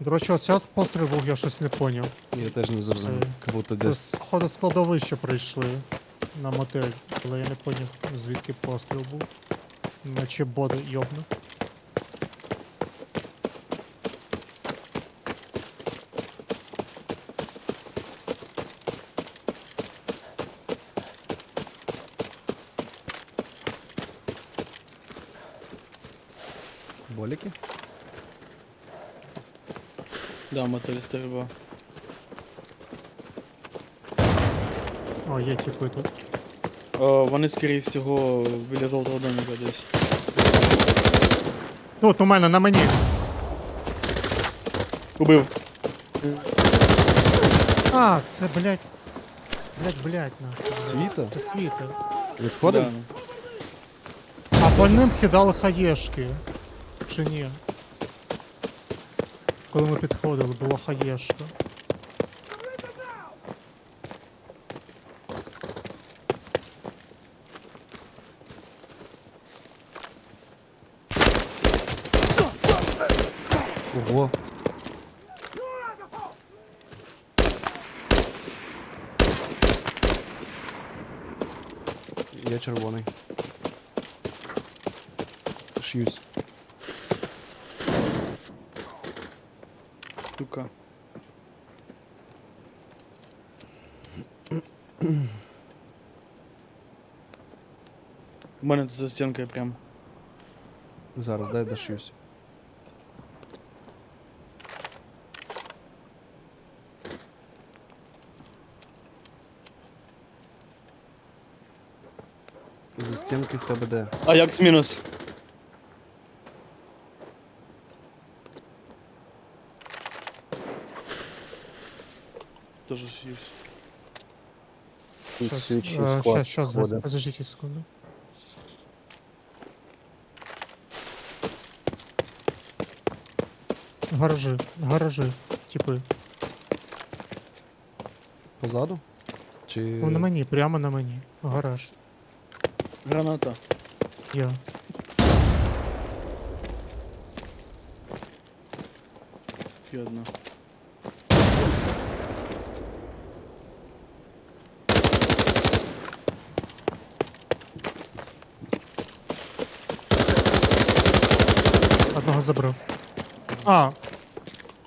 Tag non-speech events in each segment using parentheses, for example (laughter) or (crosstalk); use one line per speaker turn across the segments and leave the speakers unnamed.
До речі, ось зараз постріл був, я щось не поняв.
Я теж не зрозумів.
Це-
будто
Це
десь.
ходу складовище прийшли на мотель, але я не поняв, звідки постріл був. Наче боди йобну.
Боліки?
Да, мотель стрільба.
О, є типи тут.
О, вони, скоріше всього, біля жовтого домика десь.
Тут у мене на мені.
Убив.
А, це, блядь. Це, блядь, блядь, нахуй.
Світа?
Це світа.
Відходимо?
Да.
А по ним кидали хаєшки. Чи ні? Коли ми підходили, була хаєшка.
Ого. Я червоний.
У мене тут за стінкою прям.
Зараз, дай дошьюсь. За стінки в тебе де?
А як з мінус? Тоже шьюсь.
Щас, е,
склад
щас, щас,
ходить.
подождите секунду. Гаражи, гаражи, типи.
Позаду? Чи.
Ну, на мені, прямо на мені. Гараж.
Граната.
Я.
Ще одна.
Одного забрав. А,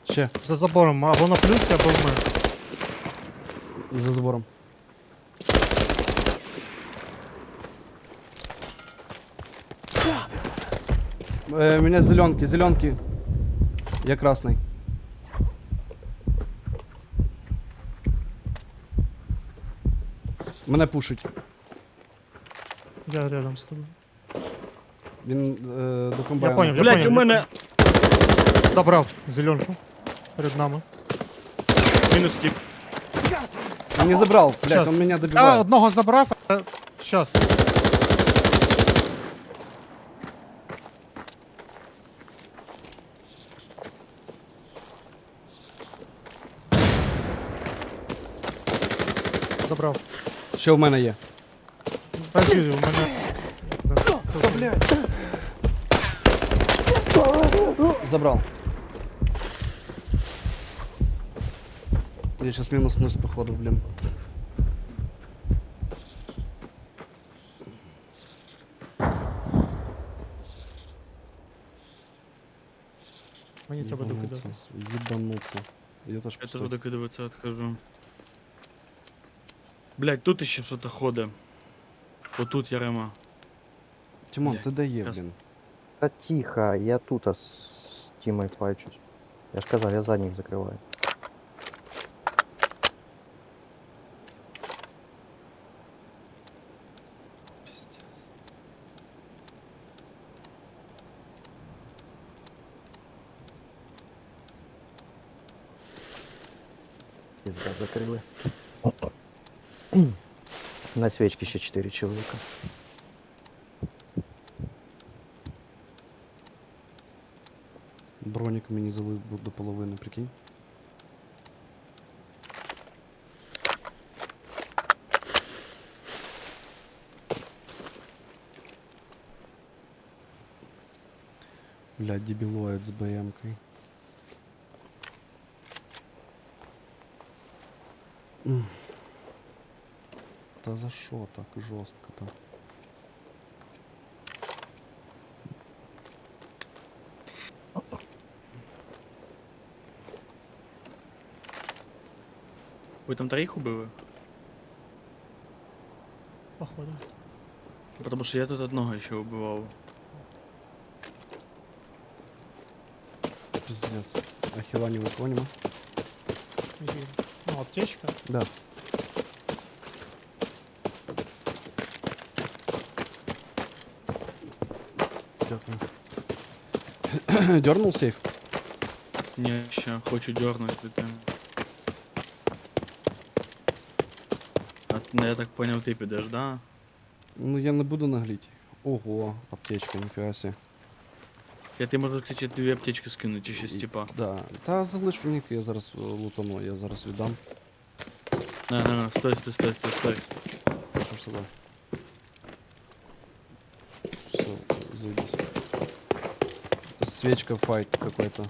Ще,
за забором, або на плюсі, або в мене.
за забором. Э, меня зеленки, зеленки. Я красный. Мене пушить.
Я рядом з тобою.
Він е, до
Я
комбайна.
поняв, я
Блять,
поняв.
у мене
Забрав зеленку. Перед нами.
мінус тип.
Він не забрав, блядь,
Щас.
он меня
Я одного забрав, а... Щас. Забрав.
Що в мене є?
Подожди, у мене. Да.
Забрав. Я сейчас минуснусь, походу, блин.
Мені треба
Ебануться,
докидатись.
Ебануться. Я теж
Я
пустой.
теж докидуватися відхожу. Блять, тут ще щось ходить. Отут Ярема.
Тимон,
Блядь,
ти де є,
ясно.
блін?
Та тихо, я тут а з Тімою файчусь. Я ж казав, я задніх закриваю.
Пиздец.
Пізда закрили. (clears throat) На свічці ще 4 чоловіка.
Мені залив до половини, прикинь. Бля, дебилоид с БМкой. Да за шо так жестко-то?
Ви там троїх убили?
Походу.
Потому що я тут одного ще убивав.
Пиздец. А хіла не виконимо?
Іди. Ну, аптечка.
Да. Дякую. Дернул сейф? (coughs)
Ні, ще хочу дернуть від ну, я так поняв, ти підеш, да?
Ну я не буду нагліть. Ого, аптечка, ніфіга себе.
Я ти можу, кстати, дві аптечки скинути ще з
І-
типа.
Да. Та залиш мені, я зараз е, лутану, я зараз віддам.
На, на, на, стой, стой, стой, стой, стой.
Пошел сюда. Все, зайдись. Свечка файт какой-то.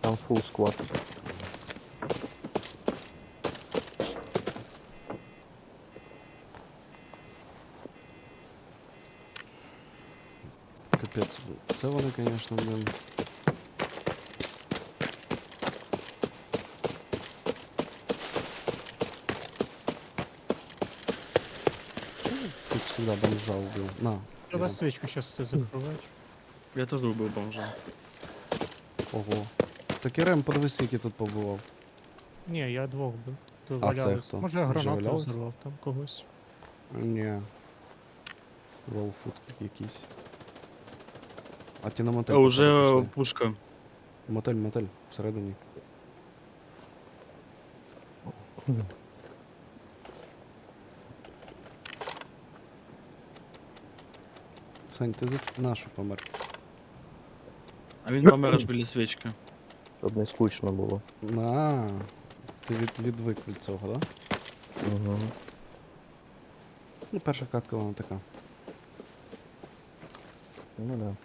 Там фул сквад.
Це вони, конечно, блин. Тут всегда бомжа убил. На.
Треба свічку зараз ти закривати.
Я теж убив бомжа.
Ого. Так і Рем, подивись, який тут побував.
Ні, я двох бив. То
А це
валялись.
хто?
Може я
Вже
гранату
валялись?
взорвав там когось.
Ні. Ролфуд якийсь. А ті на мотель.
А уже
пішли.
пушка.
Мотель, мотель, всередині. Сань, ти за нашу помер.
А він помер аж біля свічки.
Щоб не скучно було.
На. Ти від, відвик від цього, да?
Угу.
Ну, перша катка вона така.
Ну да.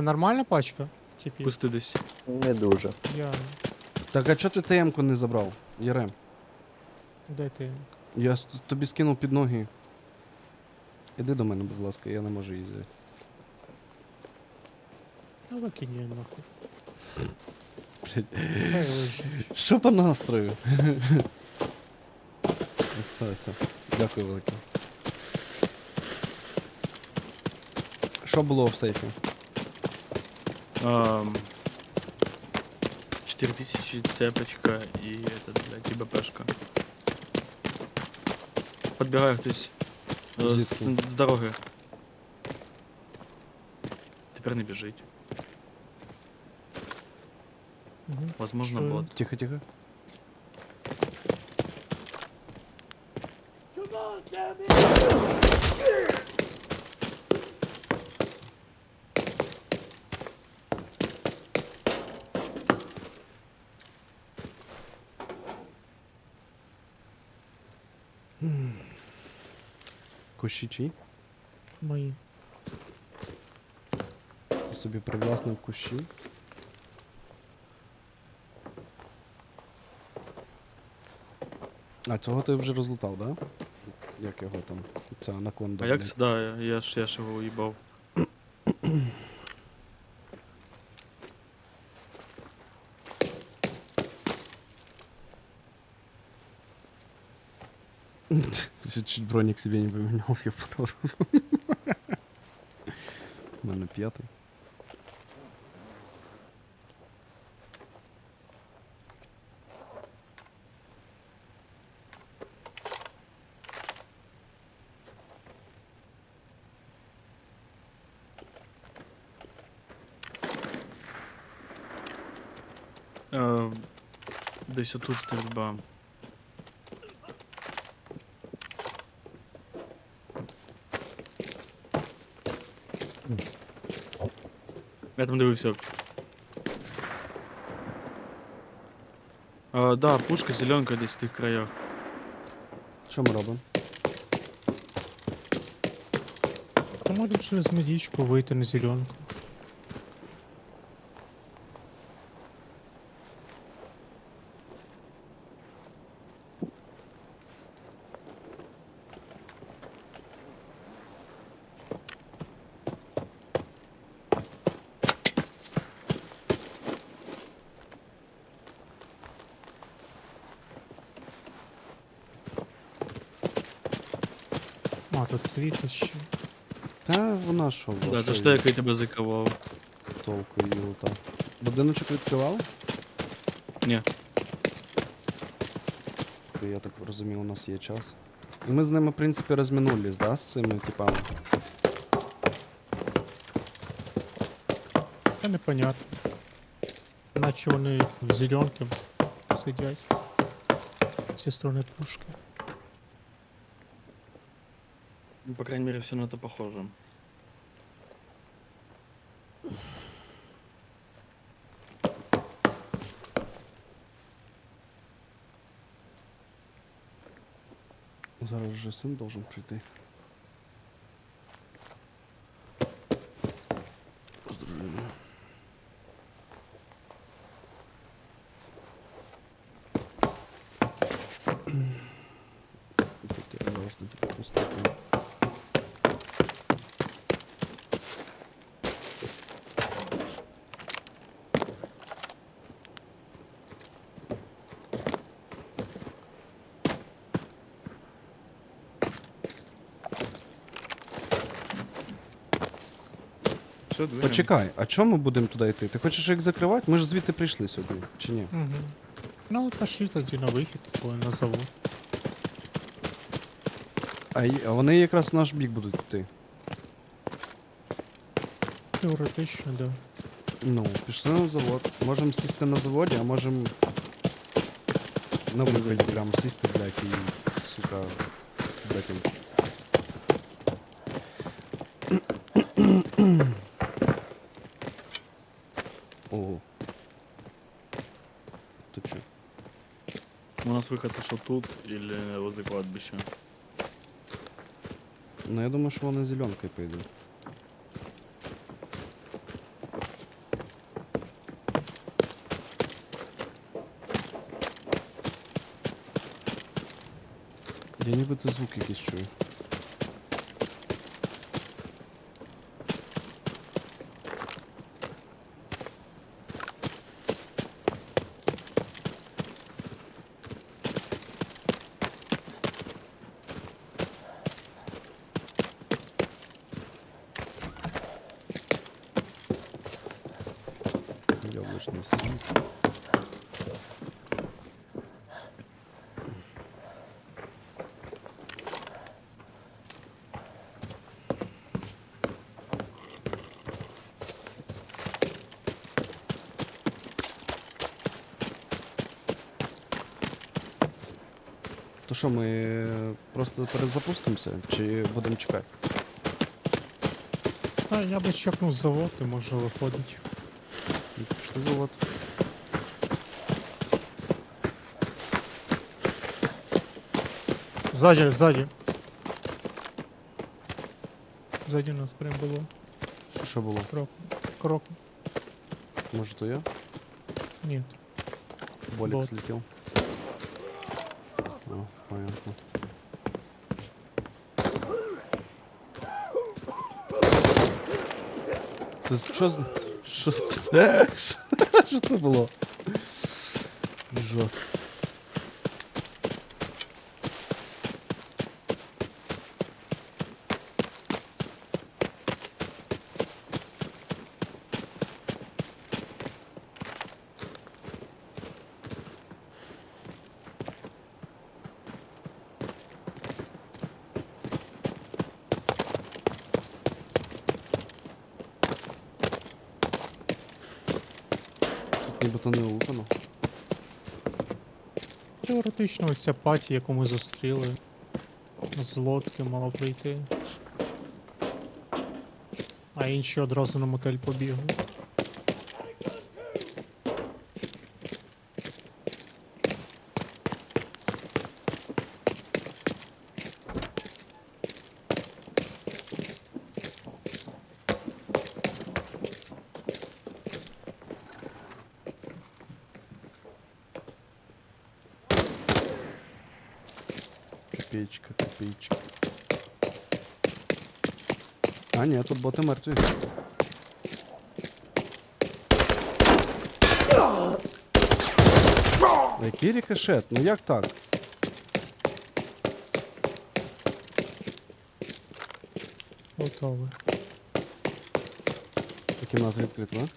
Там нормальна пачка? Типі,
Пусти десь.
Не дуже.
я.
Так, а чого ти ТМ-ку не забрав? Єрем.
Де ти?
Я с- тобі скинув під ноги. Іди до мене, будь ласка, я не можу її взяти.
Ну викинь її нахуй.
Блядь.
Хай лежить.
Що по настрою? все, все. Дякую велике. Що було в сейфі?
Ам, 4000 цепочка и этот, блядь, и БПшка. Подбегаю хтось е, з,
Звідки?
з дороги. Тепер не біжить.
Угу.
Возможно, бот.
Тихо, тихо. М. Кущі чиї?
Мої.
Ти собі привласнив кущі. А цього ти вже розлутав, да? Як його там? Ця анаконда.
А як
блядь.
це? Да, я, я ж я ж його уїбав.
Чуть броник себе не поменял, я порожу. У мене п'ятий.
Е, десь отут стрільба. Я там дивився. А, да, пушка зеленка десь в тих краях.
Що ми робимо?
Та Можемо через медичку вийти на зеленку. А, тут світло ще.
Та вона що,
Да,
власне,
це ж те, який тебе заковав.
толку її лута. Будиночок відкривав?
Ні.
Я так розумію, у нас є час. І ми з ними, в принципі, розминулись, да, з цими типами.
Та непонятно. Наче вони в зеленки сидять. Всі сторони пушки.
Ну, По крайней мере, все на это похоже.
Зараз вже син должен прийти. Тут я можна пропустити.
Все, двигаем.
Почекай, а чому ми будемо туди йти? Ти хочеш їх закривати? Ми ж звідти прийшли сюди, чи ні?
Угу. Ну, от пошли тоді на вихід, такой на завод.
А, й- а вони якраз в наш бік будуть йти.
Теоретично, да.
Ну, пішли на завод. Можемо сісти на заводі, а можемо на виході прям сісти, блядь, і, сука, блядь, їм.
Нас выход что тут или возле кладбища.
Ну, я думаю, що вони зеленкою пойдуть. Я нібито звук якийсь чую. Що, ми просто перезапустимося чи будемо чекати?
А, я би чекнув завод і може виходить.
Ну, Пішли завод.
Ззаді, ззаді. Ззаді нас прям було.
Що, що було?
Крок. Крок.
Може то я?
Ні.
Болик
Вот.
слетел. О, понятно. З- що. Що це? (laughs) Що це було? Жорстко. Нібито не лупано.
Теоретично ось ця паті, яку ми зустріли. З лодки мала прийти. А інші одразу на мотель побігли.
Копеечка, копеечка. А, ні, тут боти мертві. Який рикошет? Ну як так?
Готовий.
Кімната відкрита, да?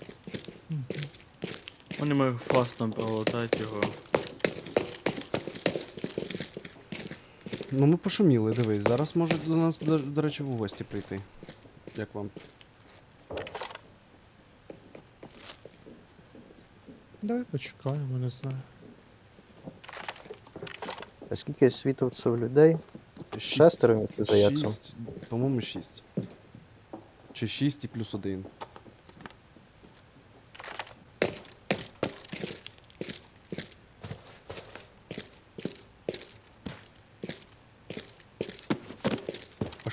Вони ми фастом пролетають його.
Ну ми пошуміли, дивись. Зараз можуть до нас, до, до речі, в гості прийти. Як вам?
Давай почекаємо, не знаю.
А скільки світовців людей? Шестеро місце за Яксом.
Шість, по-моєму, шість. Чи шість і плюс один.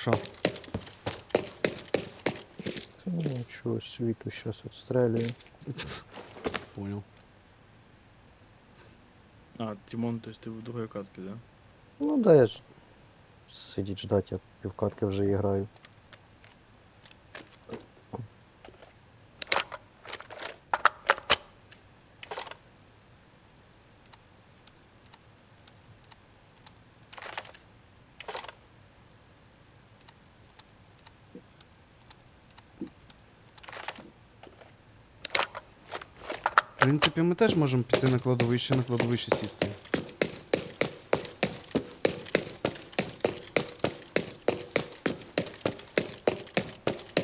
А що?
Ну, Нічого, світу зараз відстрелюю. (laughs)
Понял.
А, Тимон, то есть ти в другій катці, да?
Ну да, я ж сидіть ждать, я півкатки вже граю.
В принципі, ми теж можемо піти на кладовище, на кладовище сісти.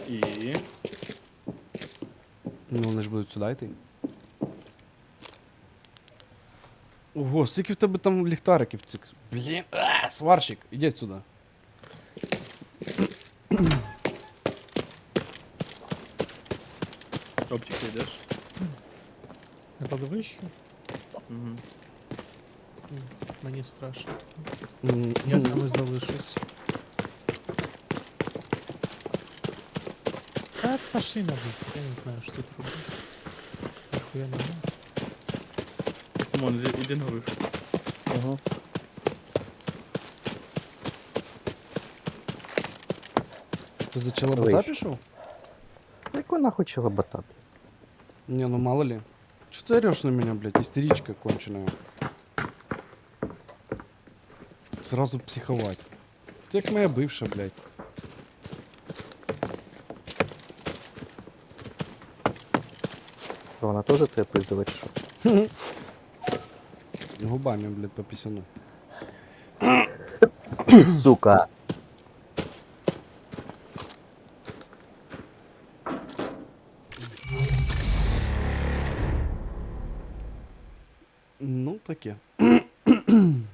І.
Ну, вони ж будуть сюди йти. Ого, скільки в тебе там ліхтариків цих. Блін, а, сварщик, ідіть сюди.
Оптику йдеш?
На кладовищу?
Угу.
М, Мені страшно. Я
ну,
там і залишусь. Та пошли на я не знаю, що тут робити. Ніхуя не знаю.
Тимон, іди, іди на вихід.
Угу.
Ти за челобота
Вийшов.
пішов?
Яку нахуй челобота?
Не, ну мало ли. Что ты орешь на меня, блядь, истеричка конченая. Сразу психовать. Ты как моя бывшая, блядь.
Вона теж тебе пиздила чи що?
Губами, блядь, по писяну.
Сука!
Ну, таке. (clears throat)